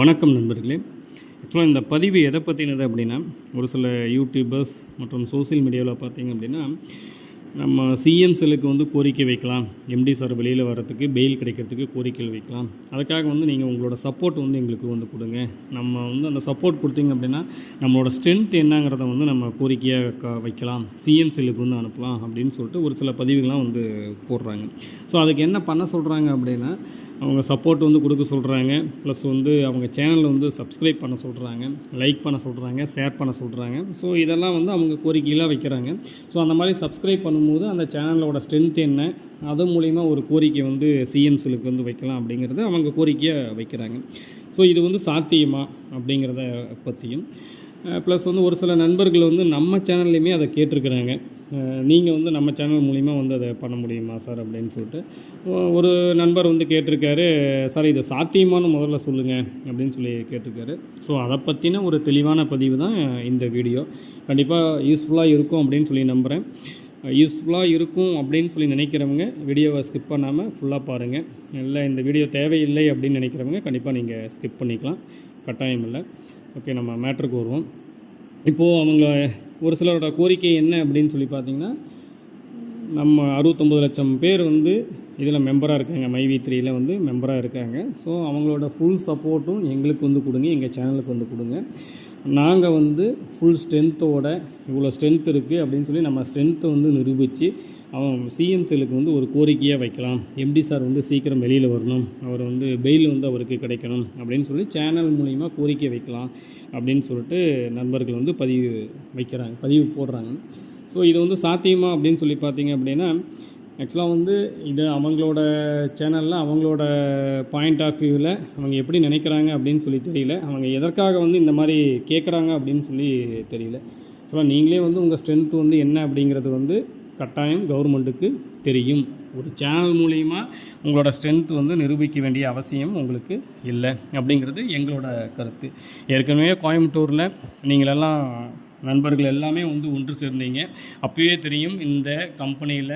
வணக்கம் நண்பர்களே. ஆக்சுவலாக இந்த பதிவு எதை பற்றினது அப்படின்னா ஒரு சில யூடியூபர்ஸ் மற்றும் சோஷியல் மீடியாவில் பார்த்தீங்க அப்படின்னா நம்ம சிஎம் செல்லுக்கு வந்து கோரிக்கை வைக்கலாம். எம்டி சார் வெளியில் வர்றதுக்கு பெயில் கிடைக்கிறதுக்கு கோரிக்கை வைக்கலாம். அதுக்காக வந்து நீங்கள் உங்களோட சப்போர்ட் வந்து எங்களுக்கு வந்து கொடுங்க. நம்ம வந்து அந்த சப்போர்ட் கொடுத்தீங்க அப்படின்னா நம்மளோட ஸ்ட்ரென்த் என்னங்கிறத வந்து நம்ம கோரிக்கையாக க வைக்கலாம். சிஎம் செல்லுக்கு வந்து அனுப்பலாம் அப்படின்னு சொல்லிட்டு ஒரு சில பதிவுகள்லாம் வந்து போடுறாங்க. ஸோ அதுக்கு என்ன பண்ண சொல்கிறாங்க அப்படின்னா அவங்க சப்போர்ட் வந்து கொடுக்க சொல்கிறாங்க ப்ளஸ் வந்து அவங்க சேனலில் வந்து சப்ஸ்கிரைப் பண்ண சொல்கிறாங்க லைக் பண்ண சொல்கிறாங்க ஷேர் பண்ண சொல்கிறாங்க ஸோ இதெல்லாம் வந்து அவங்க கோரிக்கையெல்லாம் வைக்கிறாங்க. ஸோ அந்த மாதிரி சப்ஸ்கிரைப் பண்ணும்போது அந்த சேனலோட ஸ்ட்ரென்த் என்ன? அது மூலிமா ஒரு கோரிக்கை வந்து சிஎம்சிலுக்கு வந்து வைக்கலாம் அப்படிங்கிறத அவங்க கோரிக்கையாக வைக்கிறாங்க. ஸோ இது வந்து சாத்தியமா அப்படிங்கிறத பற்றியும் ப்ளஸ் வந்து ஒரு சில நண்பர்கள் வந்து நம்ம சேனல்லையுமே அதை கேட்டிருக்கிறாங்க. நீங்கள் வந்து நம்ம சேனல் மூலிமா வந்து அதை பண்ண முடியுமா சார் அப்படின்னு சொல்லிட்டு. ஒரு நண்பர் வந்து கேட்டிருக்காரு சார் இது சாத்தியமானு முதல்ல சொல்லுங்கள் அப்படின்னு சொல்லி கேட்டிருக்காரு. ஸோ அதை பற்றின ஒரு தெளிவான பதிவு தான் இந்த வீடியோ. கண்டிப்பாக யூஸ்ஃபுல்லாக இருக்கும் அப்படின்னு சொல்லி நம்புகிறேன் யூஸ்ஃபுல்லாக இருக்கும் அப்படின்னு சொல்லி நினைக்கிறவங்க வீடியோவை ஸ்கிப் பண்ணாமல் ஃபுல்லாக பாருங்கள் இல்லை இந்த வீடியோ தேவையில்லை அப்படின்னு நினைக்கிறவங்க கண்டிப்பாக நீங்கள் ஸ்கிப் பண்ணிக்கலாம். கட்டாயம் இல்லை. ஓகே நம்ம மேட்ருக்கு வருவோம். இப்போது அவங்க ஒரு சிலரோட கோரிக்கை என்ன அப்படின்னு சொல்லி பார்த்தீங்கன்னா நம்ம அறுபத்தொம்பது லட்சம் பேர் வந்து இதில் மெம்பராக இருக்காங்க. மைவி த்ரீயில் வந்து மெம்பராக இருக்காங்க. ஸோ அவங்களோட ஃபுல் சப்போர்ட்டும் எங்களுக்கு வந்து கொடுங்க. எங்கள் சேனலுக்கு வந்து கொடுங்க. நாங்கள் வந்து ஃபுல் ஸ்ட்ரென்த்தோட இவ்வளோ ஸ்ட்ரென்த் இருக்குது அப்படின்னு சொல்லி நம்ம ஸ்ட்ரென்த்தை வந்து நிரூபித்து அவன் சிஎம்சிலுக்கு வந்து ஒரு கோரிக்கையாக வைக்கலாம். எம்டி சார் வந்து சீக்கிரம் வெளியில் வரணும். அவர் வந்து பெயில் வந்து அவருக்கு கிடைக்கணும் அப்படின்னு சொல்லி சேனல் மூலிமா கோரிக்கை வைக்கலாம் அப்படின்னு சொல்லிட்டு நண்பர்கள் வந்து பதிவு வைக்கிறாங்க பதிவு போடுறாங்க. ஸோ இது வந்து சாத்தியமா அப்படின்னு சொல்லி பார்த்தீங்க அப்படின்னா ஆக்சுவலாக வந்து இது அவங்களோட சேனலில் அவங்களோட பாயிண்ட் ஆஃப் வியூவில் அவங்க எப்படி நினைக்கிறாங்க அப்படின்னு சொல்லி தெரியல. அவங்க எதற்காக வந்து இந்த மாதிரி கேட்குறாங்க அப்படின்னு சொல்லி தெரியல. ஆக்சுவலாக நீங்களே வந்து உங்கள் ஸ்ட்ரென்த் வந்து என்ன அப்படிங்கிறது வந்து கட்டாயம் கவர்மெண்ட்டுக்கு தெரியும். ஒரு சேனல் மூலிமா உங்களோட ஸ்ட்ரென்த் வந்து நிரூபிக்க வேண்டிய அவசியம் உங்களுக்கு இல்லை. அப்படிங்கிறது எங்களோட கருத்து. ஏற்கனவே கோயம்புத்தூரில் நீங்களெல்லாம் நண்பர்கள் எல்லாமே வந்து ஒன்று சேர்ந்தீங்க. அப்போவே தெரியும் இந்த கம்பெனியில்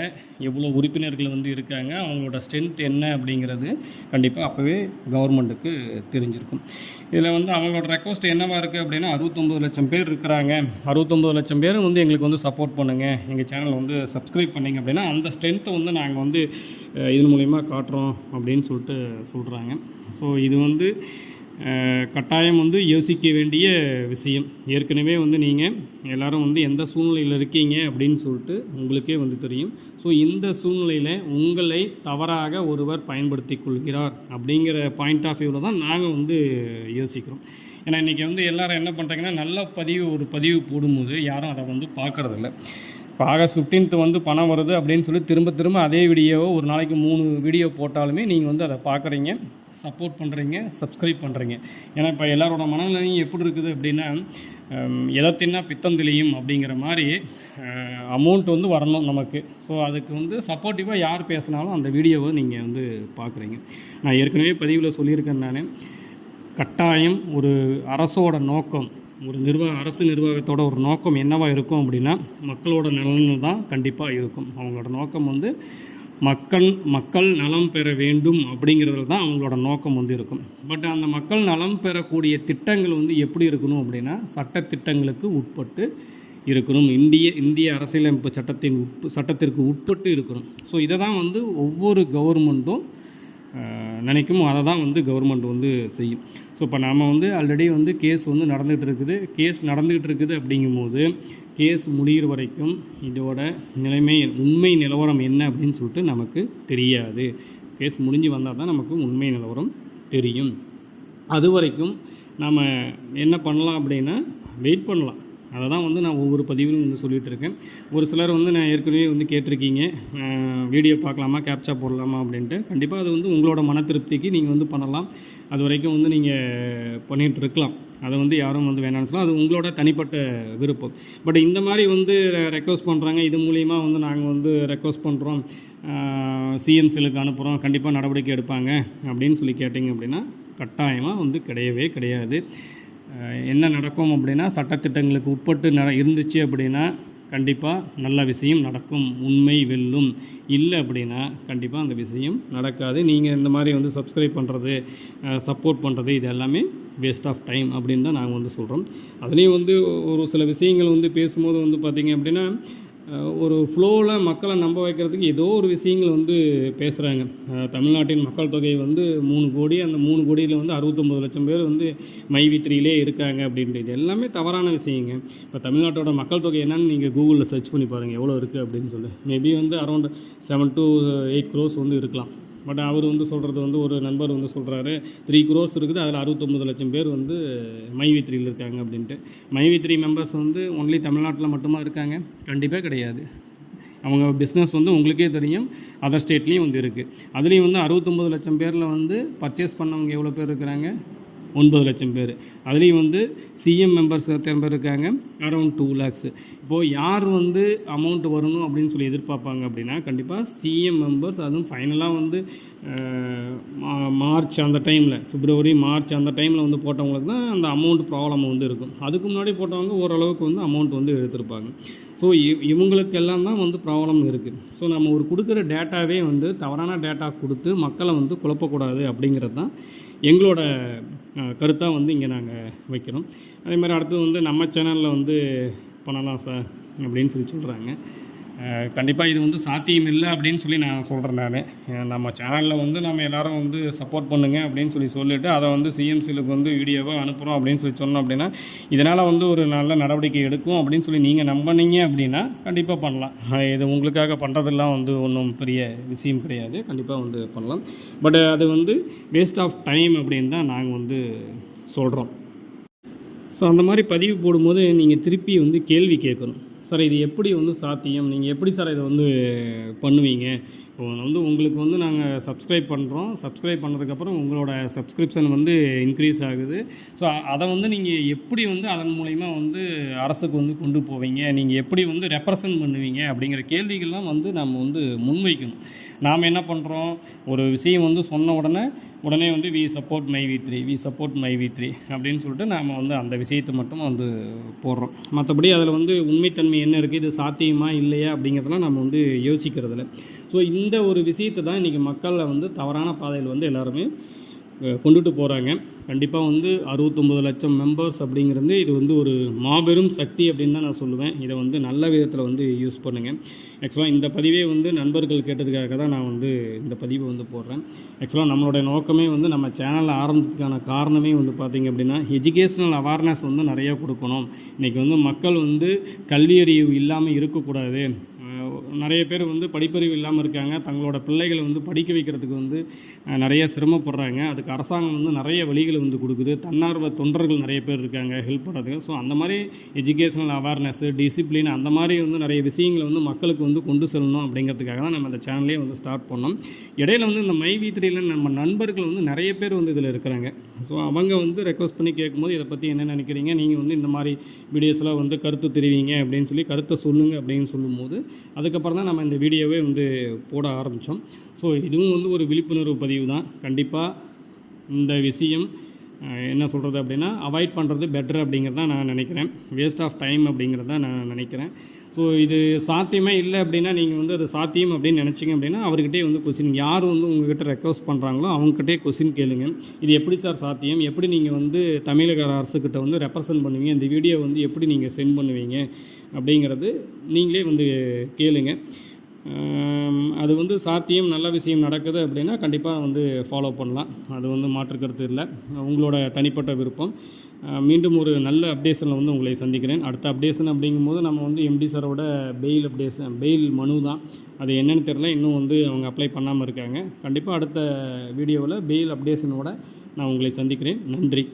எவ்வளோ உறுப்பினர்கள் வந்து இருக்காங்க. அவங்களோட ஸ்ட்ரென்த் என்ன அப்படிங்கிறது கண்டிப்பாக அப்போவே கவர்மெண்ட்டுக்கு தெரிஞ்சிருக்கும். இதில் வந்து அவங்களோட ரெக்வஸ்ட் என்னவாக இருக்குது அப்படின்னா அறுபத்தொம்பது லட்சம் பேர் இருக்கிறாங்க. அறுபத்தொம்பது லட்சம் பேரும் வந்து எங்களுக்கு வந்து சப்போர்ட் பண்ணுங்கள் எங்கள் சேனலை வந்து சப்ஸ்கிரைப் பண்ணீங்க அப்படின்னா அந்த ஸ்ட்ரென்த்தை வந்து நாங்கள் வந்து இதன் மூலிமா காட்டுறோம் அப்படின்னு சொல்லிட்டு சொல்கிறாங்க ஸோ இது வந்து கட்டாயம் வந்து யோசிக்க வேண்டிய விஷயம். ஏற்கனவே வந்து நீங்கள் எல்லாரும் வந்து எந்த சூழ்நிலையில் இருக்கீங்க அப்படின்னு சொல்லிட்டு உங்களுக்கே வந்து தெரியும். ஸோ இந்த சூழ்நிலையில் உங்களை தவறாக ஒருவர் பயன்படுத்தி கொள்கிறார் அப்படிங்கிற பாயிண்ட் ஆஃப் வியூவில் தான் நாங்கள் வந்து யோசிக்கிறோம். ஏன்னா இன்றைக்கி வந்து எல்லோரும் என்ன பண்ணுறாங்கன்னா நல்ல பதிவு ஒரு பதிவு போடும்போது யாரும் அதை வந்து பார்க்குறதில்ல. இப்போ ஆகஸ்ட் 15th வந்து பணம் வருது அப்படின்னு சொல்லி திரும்ப திரும்ப அதே வீடியோவை ஒரு நாளைக்கு மூணு வீடியோ போட்டாலுமே நீங்கள் வந்து அதை பார்க்குறீங்க. சப்போர்ட் பண்ணுறீங்க சப்ஸ்கிரைப் பண்ணுறீங்க ஏன்னா இப்போ எல்லாரோட மனநிலையும் எப்படி இருக்குது அப்படின்னா எதை தின்னா பித்தம் தெளியும் அப்படிங்கிற மாதிரி அமௌண்ட் வந்து வரணும் நமக்கு. ஸோ அதுக்கு வந்து சப்போர்ட்டிவாக யார் பேசினாலும் அந்த வீடியோவை நீங்கள் வந்து பார்க்குறீங்க. நான் ஏற்கனவே பதிவில் சொல்லியிருக்கேன் நான். கட்டாயம் ஒரு அரசோட நோக்கம் ஒரு நிர்வாக அரசு நிர்வாகத்தோட ஒரு நோக்கம் என்னவாக இருக்கும் அப்படின்னா மக்களோட நலன் தான் கண்டிப்பாக இருக்கும். அவங்களோட நோக்கம் வந்து மக்கள் மக்கள் நலம் பெற வேண்டும் அப்படிங்கிறதுல தான் அவங்களோட நோக்கம் வந்து இருக்கும். பட் அந்த மக்கள் நலம் பெறக்கூடிய திட்டங்கள் வந்து எப்படி இருக்கணும் அப்படின்னா சட்ட திட்டங்களுக்கு உட்பட்டு இருக்கணும். இந்திய இந்திய அரசியலமைப்பு சட்டத்தின் உட்பு சட்டத்திற்கு உட்பட்டு இருக்கணும். ஸோ இதை தான் வந்து ஒவ்வொரு கவர்மெண்ட்டும் நினைக்கும் அதை தான் வந்து கவர்மெண்ட் வந்து செய்யும். ஸோ இப்போ நாம் வந்து ஆல்ரெடி வந்து கேஸ் வந்து நடந்துகிட்டு இருக்குது. கேஸ் நடந்துகிட்டு இருக்குது அப்படிங்கும்போது கேஸ் முடிகிற வரைக்கும் இதோட நிலைமை உண்மை நிலவரம் என்ன அப்படின்னு சொல்லிட்டு நமக்கு தெரியாது. கேஸ் முடிஞ்சு வந்தால் தான் நமக்கு உண்மை நிலவரம் தெரியும். அது வரைக்கும் நாம் என்ன பண்ணலாம் அப்படின்னா வெயிட் பண்ணலாம். அதை தான் வந்து நான் ஒவ்வொரு பதிவிலும் வந்து சொல்லிகிட்டு இருக்கேன் ஒரு சிலர் வந்து நான் ஏற்கனவே வந்து கேட்டிருக்கீங்க. வீடியோ பார்க்கலாமா கேப்சா போடலாமா அப்படின்ட்டு. கண்டிப்பாக அது வந்து உங்களோட மன திருப்திக்கு நீங்கள் வந்து பண்ணலாம். அது வரைக்கும் வந்து நீங்கள் பண்ணிகிட்டு இருக்கலாம் அதை வந்து யாரும் வந்து வேணாம்னு சொல்லலாம் அது உங்களோட தனிப்பட்ட விருப்பம். பட் இந்த மாதிரி வந்து ரெக்வஸ்ட் பண்ணுறாங்க இது மூலிமா வந்து நாங்கள் வந்து ரெக்வஸ்ட் பண்ணுறோம் சிஎம்சிலுக்கு அனுப்புகிறோம் கண்டிப்பாக நடவடிக்கை எடுப்பாங்க அப்படின்னு சொல்லி கேட்டிங்க அப்படின்னா கட்டாயமாக வந்து கிடையவே கிடையாது. என்ன நடக்கும் அப்படின்னா சட்டத்திட்டங்களுக்கு உட்பட்டு நட இருந்துச்சு அப்படின்னா கண்டிப்பாக நல்ல விஷயம் நடக்கும். உண்மை வெல்லும். இல்லை அப்படின்னா கண்டிப்பாக அந்த விஷயம் நடக்காது. நீங்கள் இந்த மாதிரி வந்து சப்ஸ்கிரைப் பண்ணுறது சப்போர்ட் பண்ணுறது இது எல்லாமே வேஸ்ட் ஆஃப் டைம் அப்படின்னு தான் நாங்கள் வந்து சொல்கிறோம் அதுலேயும் வந்து ஒரு சில விஷயங்கள் வந்து பேசும்போது வந்து பார்த்திங்க அப்படின்னா ஒரு ஃப்ளோவில் மக்களை நம்ப வைக்கிறதுக்கு ஏதோ ஒரு விஷயங்கள் வந்து பேசுகிறாங்க தமிழ்நாட்டின் மக்கள் தொகை வந்து மூணு கோடி அந்த மூணு கோடியில் வந்து அறுபத்தொம்பது லட்சம் பேர் வந்து மைவி த்ரீலே இருக்காங்க அப்படின்றது எல்லாமே தவறான விஷயங்க. இப்போ தமிழ்நாட்டோட மக்கள் தொகை என்னன்னு நீங்கள் கூகுளில் சர்ச் பண்ணி பாருங்கள் எவ்வளோ இருக்குது அப்படின்னு சொல்லி. மேபி வந்து around seven to eight crores வந்து இருக்கலாம். பட் அவர் வந்து சொல்கிறது வந்து ஒரு நண்பர் வந்து சொல்கிறாரு த்ரீ க்ரோஸ் இருக்குது அதில் அறுபத்தொம்பது லட்சம் பேர் வந்து மைவி த்ரீயில் இருக்காங்க அப்படின்ட்டு. மைவி த்ரீ மெம்பர்ஸ் வந்து ஒன்லி தமிழ்நாட்டில் மட்டுமா இருக்காங்க? கண்டிப்பாக கிடையாது. அவங்க பிஸ்னஸ் வந்து உங்களுக்கே தெரியும் அதர் ஸ்டேட்லேயும் வந்து இருக்குது அதுலேயும் வந்து அறுபத்தொம்பது லட்சம் பேரில் வந்து பர்ச்சேஸ் பண்ணவங்க எவ்வளோ பேர் இருக்கிறாங்க? ஒன்பது லட்சம் பேர். அதுலேயும் வந்து சிஎம் மெம்பர்ஸ் எத்தனை பேர் இருக்காங்க. அரௌண்ட் டூ லேக்ஸ் இப்போது யார் வந்து அமௌண்ட் வரணும் அப்படின்னு சொல்லி எதிர்பார்ப்பாங்க அப்படின்னா கண்டிப்பாக சிஎம் மெம்பர்ஸ் அதுவும் ஃபைனலாக வந்து மா- மார்ச் அந்த டைமில் பிப்ரவரி மார்ச் அந்த டைமில் வந்து போட்டவங்களுக்கு தான் அந்த அமௌண்ட் ப்ராப்ளம் வந்து இருக்கும். அதுக்கு முன்னாடி போட்டவங்க ஓரளவுக்கு வந்து அமௌண்ட் வந்து எடுத்திருப்பாங்க. ஸோ இவங்களுக்கெல்லாம் தான் வந்து ப்ராப்ளம் இருக்குது ஸோ நம்ம ஒரு கொடுக்குற டேட்டாவே வந்து தவறான டேட்டா கொடுத்து மக்களை வந்து குழப்பக்கூடாது அப்படிங்கிறது தான் எங்களோட கருத்தாக வந்து இங்கே நாங்கள் வைக்கிறோம். அதே மாதிரி அடுத்தது வந்து நம்ம சேனலில் வந்து பண்ணலாம் சார் அப்படின்னு சொல்லி சொல்கிறாங்க கண்டிப்பாக இது வந்து சாத்தியம் இல்லை அப்படின்னு சொல்லி நான் சொல்கிறேன் நான். நம்ம சேனலில் வந்து நம்ம எல்லோரும் வந்து சப்போர்ட் பண்ணுங்கள் அப்படின்னு சொல்லி சொல்லிவிட்டு அதை வந்து சிஎம்சிலுக்கு வந்து வீடியோவை அனுப்புகிறோம் அப்படின்னு சொல்லி சொன்னோம் அப்படின்னா இதனால் வந்து ஒரு நல்ல நடவடிக்கை எடுக்கும் அப்படின்னு சொல்லி நீங்கள் நம்பினீங்க அப்படின்னா கண்டிப்பாக பண்ணலாம். இது உங்களுக்காக பண்ணுறதெல்லாம் வந்து ஒன்றும் பெரிய விஷயம் கிடையாது. கண்டிப்பாக வந்து பண்ணலாம். பட் அது வந்து வேஸ்ட் ஆஃப் டைம் அப்படின்னு தான் நாங்கள் வந்து சொல்கிறோம் ஸோ அந்த மாதிரி பதிவு போடும்போது நீங்கள் திருப்பி வந்து கேள்வி கேட்கணும். சார் இது எப்படி வந்து சாத்தியம்? நீங்கள் எப்படி சார் இதை வந்து பண்ணுவீங்க? இப்போ வந்து உங்களுக்கு வந்து நாங்கள் சப்ஸ்கிரைப் பண்ணுறோம் சப்ஸ்கிரைப் பண்ணதுக்கப்புறம் உங்களோட சப்ஸ்கிரிப்ஷன் வந்து இன்க்ரீஸ் ஆகுது. ஸோ அதை வந்து நீங்கள் எப்படி வந்து அதன் மூலிமா வந்து அரசுக்கு வந்து கொண்டு போவீங்க? நீங்கள் எப்படி வந்து ரெப்ரசன்ட் பண்ணுவீங்க? அப்படிங்கிற கேள்விகள்லாம் வந்து நம்ம வந்து முன்வைக்கணும். நாம் என்ன பண்ணுறோம் ஒரு விஷயம் வந்து சொன்ன உடனே உடனே வந்து we support my V three we support my V three அப்படின்னு சொல்லிட்டு நாம் வந்து அந்த விஷயத்தை மட்டும் வந்து போடுறோம். மற்றபடி அதில் வந்து உண்மைத்தன்மை என்ன இருக்குது இது சாத்தியமா இல்லையா? அப்படிங்கிறதெல்லாம் நம்ம வந்து யோசிக்கிறதில்ல. ஸோ இந்த இந்த ஒரு விஷயத்தை தான் இன்றைக்கி மக்களில் வந்து தவறான பாதையில் வந்து எல்லாருமே கொண்டுட்டு போகிறாங்க கண்டிப்பாக வந்து அறுபத்தொம்பது லட்சம் மெம்பர்ஸ் அப்படிங்கிறது இது வந்து ஒரு மாபெரும் சக்தி அப்படின்னு தான் நான் சொல்லுவேன். இதை வந்து நல்ல விதத்தில் வந்து யூஸ் பண்ணுங்கள் ஆக்சுவலாக இந்த பதிவே வந்து நண்பர்கள் கேட்டதுக்காக தான் நான் வந்து இந்த பதிவை வந்து போடுறேன். ஆக்சுவலாக நம்மளுடைய நோக்கமே வந்து நம்ம சேனலில் ஆரம்பிச்சதுக்கான காரணமே வந்து பார்த்திங்க அப்படின்னா எஜுகேஷ்னல் அவேர்னஸ் வந்து நிறையா கொடுக்கணும். இன்றைக்கி வந்து மக்கள் வந்து கல்வியறிவு இல்லாமல் இருக்கக்கூடாது. நிறைய பேர் வந்து படிப்பறிவு இல்லாமல் இருக்காங்க. தங்களோட பிள்ளைகளை வந்து படிக்க வைக்கிறதுக்கு வந்து நிறைய சிரமப்படுறாங்க. அதுக்கு அரசாங்கம் வந்து நிறைய வழிகளை வந்து கொடுக்குது. தன்னார்வ தொண்டர்கள் நிறைய பேர் இருக்காங்க ஹெல்ப் பண்ணுறதுக்கு ஸோ அந்த மாதிரி எஜுகேஷனல் அவேர்னஸ்ஸு டிசிப்ளின் அந்த மாதிரி வந்து நிறைய விஷயங்களை வந்து மக்களுக்கு வந்து கொண்டு செல்லணும் அப்படிங்கிறதுக்காக தான் நம்ம இந்த சேனலே வந்து ஸ்டார்ட் பண்ணோம். இடையில வந்து இந்த மை வீத்திரியில் த்ரீல நம்ம நண்பர்கள் வந்து நிறைய பேர் வந்து இதில் இருக்கிறாங்க. ஸோ அவங்க வந்து ரெக்வஸ்ட் பண்ணி கேட்கும்போது இதை பற்றி என்ன நினைக்கிறீங்க? நீங்கள் வந்து இந்த மாதிரி வீடியோஸ்லாம் வந்து கருத்து தெரிவிங்க அப்படின்னு சொல்லி கருத்தை சொல்லுங்கள் அப்படின்னு சொல்லும்போது அதுக்கு அதுக்கப்புறம் தான் நம்ம இந்த வீடியோவே வந்து போட ஆரம்பித்தோம் ஸோ இதுவும் வந்து ஒரு விழிப்புணர்வு பதிவு தான். கண்டிப்பாக இந்த விஷயம் என்ன சொல்கிறது அப்படின்னா அவாய்ட் பண்ணுறது பெட்டர் அப்படிங்கிறது தான் நான் நினைக்கிறேன். வேஸ்ட் ஆஃப் டைம் அப்படிங்கிறது தான் நான் நினைக்கிறேன். ஸோ இது சாத்தியமே இல்லை அப்படின்னா நீங்கள் வந்து அது சாத்தியம் அப்படின்னு நினச்சிங்க அப்படின்னா அவர்கிட்டே வந்து கொஸ்டின் யார் வந்து உங்ககிட்ட ரெக்வஸ்ட் பண்ணுறாங்களோ அவங்ககிட்டே கொஸ்டின் கேளுங்க. இது எப்படி சார் சாத்தியம்? எப்படி நீங்கள் வந்து தமிழக அரசுக்கிட்ட வந்து ரெப்ரசன்ட் பண்ணுவீங்க? இந்த வீடியோ வந்து எப்படி நீங்கள் சென்ட் பண்ணுவீங்க? அப்படிங்கிறது நீங்களே வந்து கேளுங்க. அது வந்து சாத்தியம் நல்ல விஷயம் நடக்குது அப்படின்னா கண்டிப்பாக வந்து ஃபாலோ பண்ணலாம். அது வந்து மாற்று கருத்து இல்லை. உங்களோட தனிப்பட்ட விருப்பம். மீண்டும் ஒரு நல்ல அப்டேஷனில் வந்து உங்களை சந்திக்கிறேன். அடுத்த அப்டேஷன் அப்படிங்கும்போது நம்ம வந்து எம்டி சாரோட பெயில் அப்டேஷன் பெயில் மனு தான். அது என்னென்னு தெரில இன்னும் வந்து அவங்க அப்ளை பண்ணாமல் இருக்காங்க. கண்டிப்பாக அடுத்த வீடியோவில் பெயில் அப்டேஷனோட நான் உங்களை சந்திக்கிறேன். நன்றி.